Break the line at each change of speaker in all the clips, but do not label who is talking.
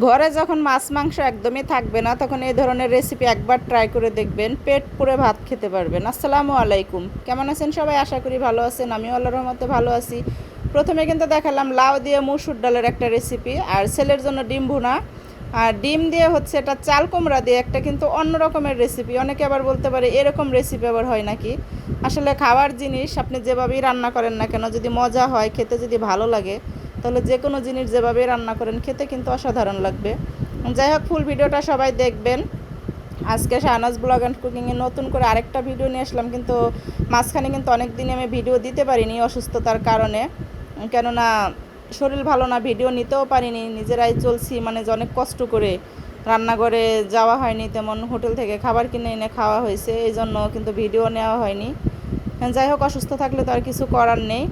ঘরে যখন মাছ, মাংস একদমই থাকবে না, তখন এই ধরনের রেসিপি একবার ট্রাই করে দেখবেন, পেট পুরে ভাত খেতে পারবেন। আসসালামু আলাইকুম। কেমন আছেন সবাই? আশা করি ভালো আছেন। আমিও আল্লাহর রহমতে ভালো আছি। প্রথমে কিন্তু দেখালাম লাউ দিয়ে মুসুর ডালের একটা রেসিপি আর ছেলের জন্য ডিম ভুনা। আর ডিম দিয়ে হচ্ছে এটা চাল কুমড়া দিয়ে একটা কিন্তু অন্য রকমের রেসিপি অনেকে আবার বলতে পারে এরকম রেসিপি আবার হয় নাকি? আসলে খাওয়ার জিনিস আপনি যেভাবেই রান্না করেন না কেন, যদি মজা হয়, খেতে যদি ভালো লাগে তাহলে যে কোনো জিনিস যেভাবেই রান্না করেন, খেতে কিন্তু অসাধারণ লাগবে। যাই হোক ফুল ভিডিওটা সবাই দেখবেন। আজকে শাহনাজ ব্লগ অ্যান্ড কুকিংয়ে নতুন করে আরেকটা ভিডিও নিয়ে আসলাম, কিন্তু মাঝখানে কিন্তু অনেক দিনে আমি ভিডিও দিতে পারিনি অসুস্থতার কারণে। কেননা শরীর ভালো না ভিডিও নিতেও পারিনি, নিজেরাই চলছি মানে অনেক কষ্ট করে রান্নাঘরে যাওয়া হয়নি, তেমন হোটেল থেকে খাবার কিনে এনে খাওয়া হয়েছে, এই জন্য কিন্তু ভিডিও নেওয়া হয়নি। যাই হোক, অসুস্থ থাকলে তো আর কিছু করার নেই।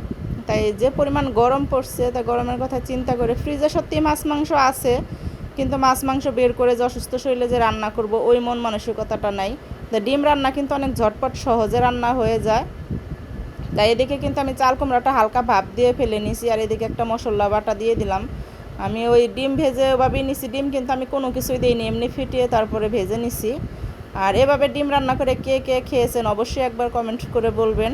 তাই যে পরিমাণ গরম পড়ছে, তা গরমের কথা চিন্তা করে ফ্রিজে সত্যি মাছ, মাংস আছে, কিন্তু মাছ, মাংস বের করে যে অসুস্থ শরীরে যে রান্না করব, ওই মন মানসিকতাটা নাই। তা ডিম রান্না কিন্তু অনেক ঝটপট সহজে রান্না হয়ে যায়। তাই এদিকে কিন্তু আমি চাল কুমড়াটা হালকা ভাপ দিয়ে ফেলে নিছি, আর এদিকে একটা মশলা বাটা দিয়ে দিলাম। আমি ওই ডিম ভেজে ওভাবেই নিছি, ডিম কিন্তু আমি কোনো কিছুই দিইনি, এমনি ফিটিয়ে তারপরে ভেজে নিছি। আর এভাবে ডিম রান্না করে কে কে খেয়েছেন অবশ্যই একবার কমেন্ট করে বলবেন।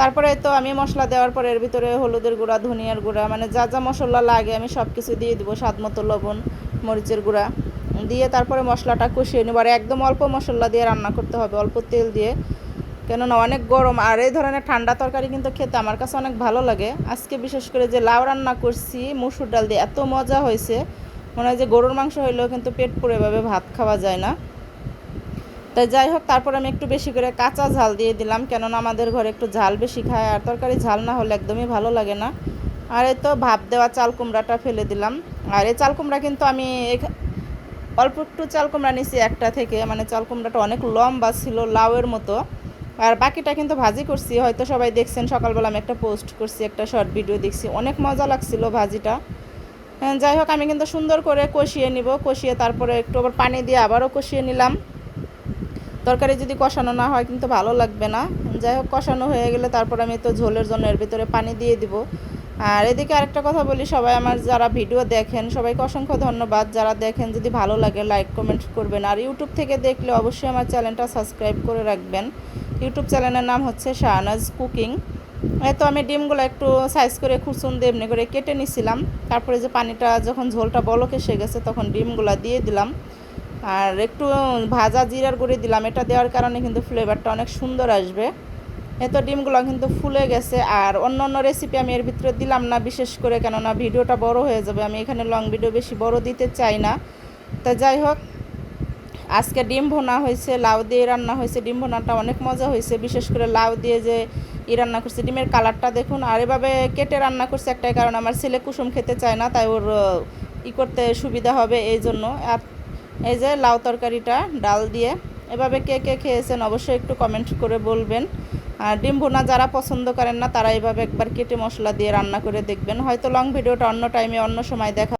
তারপরে তো আমি মশলা দেওয়ার পরে এর ভিতরে হলুদের গুঁড়া, ধনিয়ার গুঁড়া মানে যা যা মশলা লাগে আমি সব কিছু দিয়ে দেবো, স্বাদ মতো লবণ, মরিচের গুঁড়া। দিয়ে তারপরে মশলাটা কষিয়ে নেব। আর একদম অল্প মশলা দিয়ে রান্না করতে হবে, অল্প তেল দিয়ে। কেননা অনেক গরম। আর এই ধরনের ঠান্ডা তরকারি কিন্তু খেতে আমার কাছে অনেক ভালো লাগে। আজকে বিশেষ করে যে লাউ রান্না করছি, মুসুর ডাল দিয়ে, এত মজা হয়েছে। মনে হয় যে গরুর মাংস হইলেও কিন্তু পেট পুরে এভাবে ভাত খাওয়া যায় না। তাই যাই হোক তারপর আমি একটু বেশি করে কাঁচা ঝাল দিয়ে দিলাম কেননা আমাদের ঘরে একটু ঝাল বেশি খায় আর তরকারি ঝাল না হলে একদমই ভালো লাগে না। আর এই তো ভাপ দেওয়া চাল কুমড়াটা ফেলে দিলাম। আর এই চাল কুমড়া কিন্তু আমি অল্প একটু চাল কুমড়া নিছি একটা থেকে মানে চাল কুমড়াটা অনেক লম্বা ছিল লাউয়ের মতো। আর বাকিটা কিন্তু ভাজি করছি হয়তো সবাই দেখছেন সকালবেলা আমি একটা পোস্ট করছি একটা শর্ট ভিডিও দেখছি অনেক মজা লাগছিল ভাজিটা। হ্যাঁ, যাই হোক আমি কিন্তু সুন্দর করে কষিয়ে নিব কষিয়ে তারপরে একটু আবার পানি দিয়ে আবারও কষিয়ে নিলাম। তরকারি যদি কষানো না হয় কিন্তু ভালো লাগবে না। যাই হোক, কষানো হয়ে গেলে তারপর আমি তো ঝোলের জন্য এর ভিতরে পানি দিয়ে দিব। আর এদিকে আরেকটা কথা বলি, সবাই আমার যারা ভিডিও দেখেন, সবাইকে অসংখ্য ধন্যবাদ। যারা দেখেন, যদি ভালো লাগে লাইক কমেন্ট করবেন। আর ইউটিউব থেকে দেখলে অবশ্যই আমার চ্যানেলটা সাবস্ক্রাইব করে রাখবেন। ইউটিউব চ্যানেলের নাম হচ্ছে শাহনাজ কুকিং। তো আমি ডিমগুলো একটু সাইজ করে খুরসুন দিয়ে এমনি করে কেটে নিছিলাম। তারপরে যে পানিটা, যখন ঝোলটা বলক এসে গেছে, তখন ডিমগুলো দিয়ে দিলাম। আর একটু ভাজা জিরার গুঁড়ি দিলাম। এটা দেওয়ার কারণে কিন্তু ফ্লেভারটা অনেক সুন্দর আসবে। এত ডিমগুলো কিন্তু ফুলে গেছে। আর অন্য অন্য রেসিপি আমি এর ভিতরে দিলাম না, বিশেষ করে কেননা ভিডিওটা বড় হয়ে যাবে। আমি এখানে লং ভিডিও বেশি বড় দিতে চাই না। তা যাই হোক, আজকে ডিম ভোনা হয়েছে, লাউ দিয়ে রান্না হয়েছে। ডিম ভোনাটা অনেক মজা হয়েছে। বিশেষ করে লাউ দিয়ে যে ই রান্না করছে, ডিমের কালারটা দেখুন। আর এভাবে কেটে রান্না করছে একটাই কারণ, আমার ছেলে কুসুম খেতে চায় না, তাই ওর ই করতে সুবিধা হবে এই জন্য। আর এই যে লাউ তরকারিটা, ডাল দিয়ে। এভাবে কে কে খেয়েছেন অবশ্যই একটু কমেন্ট করে বলবেন। আর ডিম ভুনা যারা পছন্দ করেন না, তারা এভাবে একবার কেটে মশলা দিয়ে রান্না করে দেখবেন। হয়তো লং ভিডিওটা অন্য টাইমে অন্য সময় দেখা